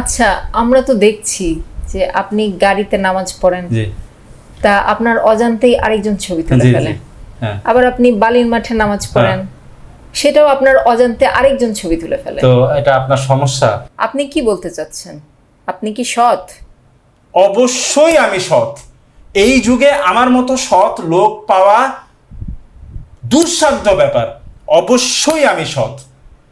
আচ্ছা আমরা তো দেখছি যে আপনি গাড়িতে নামাজ পড়েন। তা আপনার অজান্তেই আরেকজন ছবি তুলে ফেলেন। হ্যাঁ। আবার আপনি বালির মাঠে নামাজ পড়েন। সেটাও আপনার অজান্তে আরেকজন ছবি তুলে ফেলেন। তো এটা আপনার সমস্যা। আপনি কি বলতে চাচ্ছেন? আপনি কি সৎ? অবশ্যই আমি সৎ। এই যুগে আমার মতো সৎ লোক পাওয়া দুঃসাধ্য ব্যাপার। অবশ্যই আমি সৎ।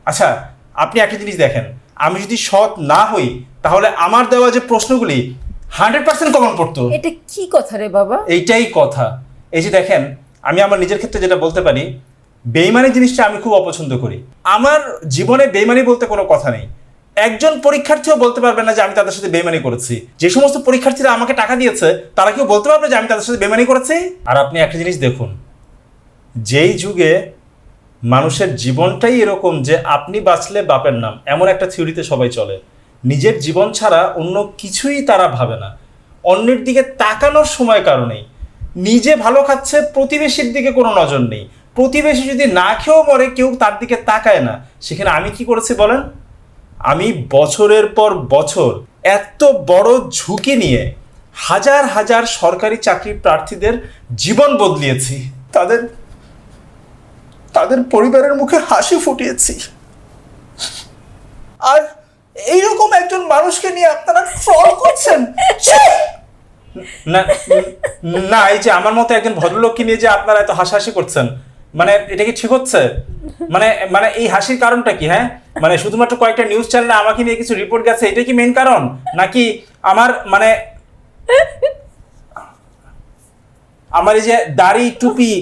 আচ্ছা আপনি একটা জিনিস দেখেন। আমি যদি সৎ না হই তাহলে আমার দেওয়া যে প্রশ্নগুলি হান্ড্রেড পার্সেন্ট কমন পড়তো। এটা কি কথা রে বাবা? এইটাই কথা। এই যে দেখেন আমি আমার নিজের ক্ষেত্রে যেটা বলতে পারি বেইমানি জিনিসটা আমি খুব অপছন্দ করি। আমার জীবনে বেইমানি বলতে কোনো কথা নেই। একজন পরীক্ষার্থীও বলতে পারবে না যে আমি তাদের সাথে বেইমানি করেছি। যে সমস্ত পরীক্ষার্থীরা আমাকে টাকা দিয়েছে তারা কেউ বলতে পারবে যে আমি তাদের সাথে বেইমানি করেছি? আর আপনি একটা জিনিস দেখুন যেই যুগে মানুষের জীবনটাই এরকম যে আপনি বাঁচলে বাপের নাম, এমন একটা থিওরিতে সবাই চলে। নিজের জীবন ছাড়া অন্য কিছুই তারা ভাবে না। অন্যের দিকে তাকানোর সময় কারণেই নিজে ভালো খাচ্ছে, প্রতিবেশীর দিকে কোনো নজর নেই। প্রতিবেশী যদি না খেয়েও মরে, কেউ তার দিকে তাকায় না। সেখানে আমি কি করেছি বলেন? আমি বছরের পর বছর এত বড় ঝুঁকি নিয়ে হাজার হাজার সরকারি চাকরি প্রার্থীদের জীবন বদলিয়েছি। তাদের তাদের পরিবারের মুখে হাসি ফুটিয়েছি। আর এইরকম একজন মানুষকে নিয়ে আপনারা ট্রল করছেন? না না, এই যে আমার মতো একজন ভদ্রলোককে নিয়ে যে আপনারা এত হাসাহাসি করছেন মানে এটা কি ঠিক হচ্ছে? মানে মানে এই হাসির কারণটা কি হ্যাঁ? মানে শুধুমাত্র কয়েকটা নিউজ চ্যানেলে আমাকে নিয়ে কিছু রিপোর্ট গেছে এটাই কি মেন কারণ? নাকি আমার মানে আমার এই যে দাড়ি, টুপি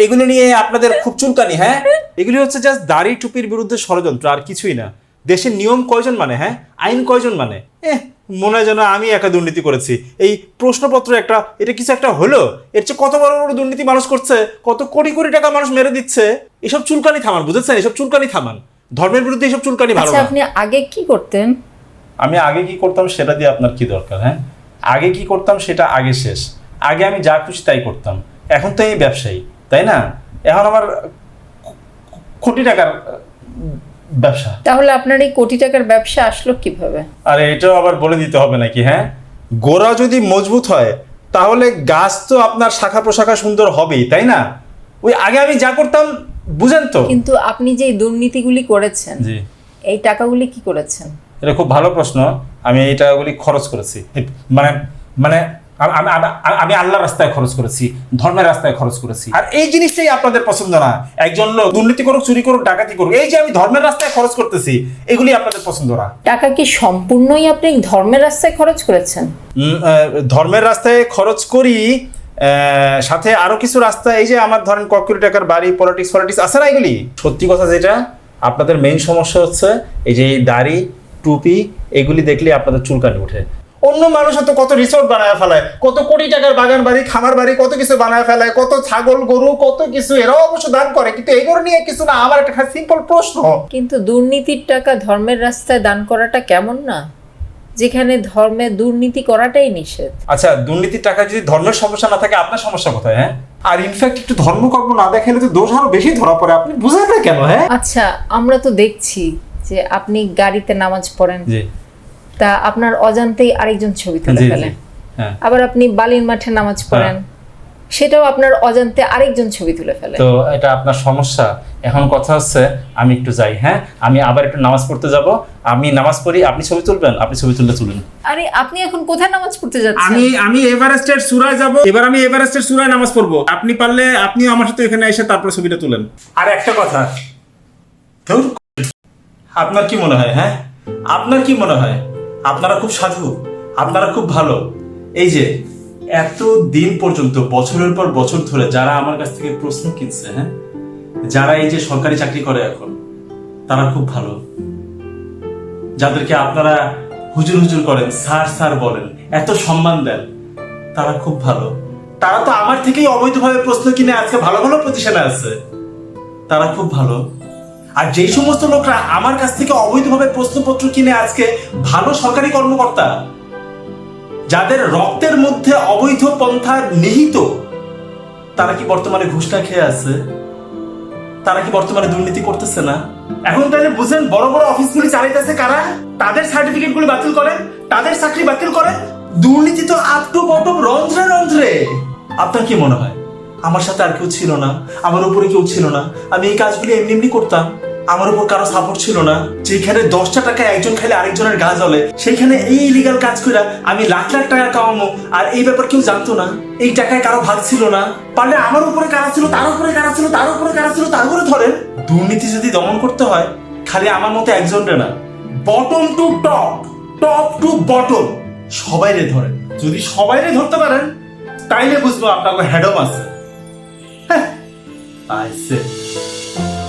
এগুলো নিয়ে আপনাদের খুব চুলকানি হ্যাঁ? এগুলি হচ্ছে জাস্ট দাড়ি টুপির বিরুদ্ধে ষড়যন্ত্র আর কিছুই না। দেশের নিয়ম কয়জন মানে হ্যাঁ? আইন কয়জন মানে? এহ মনে হয় যেন আমি একা দুর্নীতি করেছি। এই প্রশ্নপত্র একটা এটা কিছু একটা হলো? এর চেয়ে কত বড় বড় দুর্নীতি মানুষ করছে? কত কোটি কোটি টাকা মানুষ মেরে দিচ্ছে? এসব চুলকানি থামান বুঝেছেন? এসব চুলকানি থামান। ধর্মের বিরুদ্ধে এসব চুলকানি ভালো আচ্ছা না। আপনি আগে কি করতেন? আমি আগে কি করতাম সেটা দিয়ে আপনার কি দরকার হ্যাঁ? আগে কি করতাম সেটা আগে শেষ। আগে আমি যা খুশি তাই করতাম। এখন তো এই ব্যবসায়ী। তাই না? এখন আমার কোটি টাকার ব্যবসা। তাহলে আপনার এই কোটি টাকার ব্যবসা আসলো কীভাবে? আরে এটাও আবার বলে দিতে হবে নাকি হ্যাঁ? গোড়া যদি মজবুত হয় তাহলে গাছ তো আপনার শাখা প্রশাখা সুন্দর হবেই তাই না? ওই আগে আমি যা করতাম বুঝেন তো। কিন্তু আপনি যে দুর্নীতিগুলি করেছেন জি। এই টাকাগুলি কি করেছেন? এটা খুব ভালো প্রশ্ন। আমি এই টাকাগুলি খরচ করেছি। মানে মানে আম- আম- আল্লাহর রাস্তায় খরচ করেছি ধর্মের রাস্তায় খরচ করেছি। আর এই জিনিসটাই আপনাদের পছন্দ না। একজন লোক দুর্নীতি করুক চুরি করুক ডাকাতি করুক এই যে আমি ধর্মের রাস্তায় খরচ করতেছি এগুলি আপনাদের পছন্দ না। টাকা কি সম্পূর্ণই আপনি ধর্মের রাস্তায় খরচ করেছেন? ধর্মের রাস্তায় খরচ করি আহ, সাথে আরও কিছু রাস্তা এই যে আমার ধরেন ক কোটি টাকার বাড়ি পলিটিক্স পলিটিক্স আছে না এগুলি? সত্যি কথা যেটা আপনাদের মেইন সমস্যা হচ্ছে এই যে এই দাড়ি টুপি এগুলি দেখলে আপনাদের চুলকানি ওঠে। অন্য মানুষ তো কত রিসোর্ট বানায় ফেলায় কত কোটি টাকার বাগান বাড়ি খামার বাড়ি কত কিছু বানায় ফেলায় কত ছাগল গরু কত কিছু এরাও অবশ্য দান করে কিন্তু এগুলো নিয়ে কিছু না আমার একটা সিম্পল প্রশ্ন। কিন্তু দুর্নীতির টাকা ধর্মের রাস্তায় দান করাটা কেমন না? যেখানে ধর্মে দুর্নীতি করাটাই নিষেধ। আচ্ছা দুর্নীতির টাকা যদি ধর্মের সমস্যা না থাকে আপনার সমস্যা কোথায় হ্যাঁ? আর ইনফ্যাক্ট একটু ধর্মকর্ম না দেখালে তো দোষ আরও বেশি ধরা পড়ে আপনি বুঝেন না কেন হ্যাঁ? আচ্ছা আমরা তো দেখছি যে আপনি গাড়িতে নামাজ পড়েন। জি। তা আপনার অজান্তেই আরেকজন ছবি তুলে ফেলেন। হ্যাঁ। আবার আপনি বালির মাঠে নামাজ পড়েন। সেটাও আপনার অজান্তে আরেকজন ছবি তুলে ফেলে তো এটা আপনার সমস্যা। এখন কথা হচ্ছে আমি একটু যাই হ্যাঁ? আমি আবার একটু নামাজ পড়তে যাব। আমি নামাজ পড়ি আপনি ছবি তুলবেন? আপনি ছবি তুললে তুলুন। আরে আপনি এখন কোথায় নামাজ পড়তে যাচ্ছেন? আমি আমি এভারেস্টের সুরায় যাব। এবার আমি এভারেস্টের সুরায় নামাজ পড়ব। আপনি পারলে আপনিও আমার সাথে এখানে এসে তারপরে ছবিটা তুলেন। আর একটা কথা। আপনার কি মনে হয় হ্যাঁ? আপনার কি মনে হয়? আপনারা খুব সাধু আপনারা খুব ভালো। এই যে এত দিন পর্যন্ত, বছরের পর বছর ধরে যারা আমার কাছ থেকে প্রশ্ন কিনছে হ্যাঁ? যারা এই যে সরকারি চাকরি করে এখন, তারা খুব ভালো। যাদেরকে আপনারা হুজুর হুজুর করেন, স্যার স্যার বলেন, এত সম্মান দেন, তারা খুব ভালো। তারা তো আমার থেকেই অবৈধভাবে প্রশ্ন কিনে আজকে ভালো ভালো পজিশনে আছে। তারা খুব ভালো। আর যেই সমস্ত লোকরা আমার কাছ থেকে অবৈধভাবে প্রশ্নপত্র কিনে আজকে ভালো সরকারি কর্মকর্তা, যাদের রক্তের মধ্যে অবৈধ পন্থা নিহিত, তারা কি বর্তমানে ঘুষটা খেয়ে আছে? তারা কি বর্তমানে দুর্নীতি করতেছে না? এখন তাহলে বুঝেন, বড় বড় অফিসগুলি চালাইতেছে কারা? তাদের সার্টিফিকেট গুলি বাতিল করেন, তাদের চাকরি বাতিল করেন। দুর্নীতি তো বটম, রন্ধ্রে রন্ধ্রে। আপনার কি মনে হয়? আমার সাথে আর কেউ ছিল না, আমার উপরে কেউ ছিল না। আমি এই কাজগুলি এমনি এমনি করতাম। আমার উপর কারও সাপোর্ট ছিল না। যেখানে দশটা টাকা একজন খাইলে আরেকজনের গা জ্বলে, সেখানে এই ইলিগাল কাজ করে আমি লাখ লাখ টাকা কামাবো আর এই ব্যাপার কেউ জানতো না। এই টাকায় কারও ভাগ ছিল না। পারলে আমার উপরে কারা ছিল, তার উপরে কারা ছিল, তার উপরে কারা ছিল, তার উপরে ধরেন, দুর্নীতি যদি দমন করতে হয়, খালি আমার মতো একজনরে না। Bottom to top top to bottom সবাইরে ধরেন। যদি সবাইরে ধরতে পারেন, তাইলে বুঝব আপনার হ্যাডম আছে। হ্যাঁ, আইসে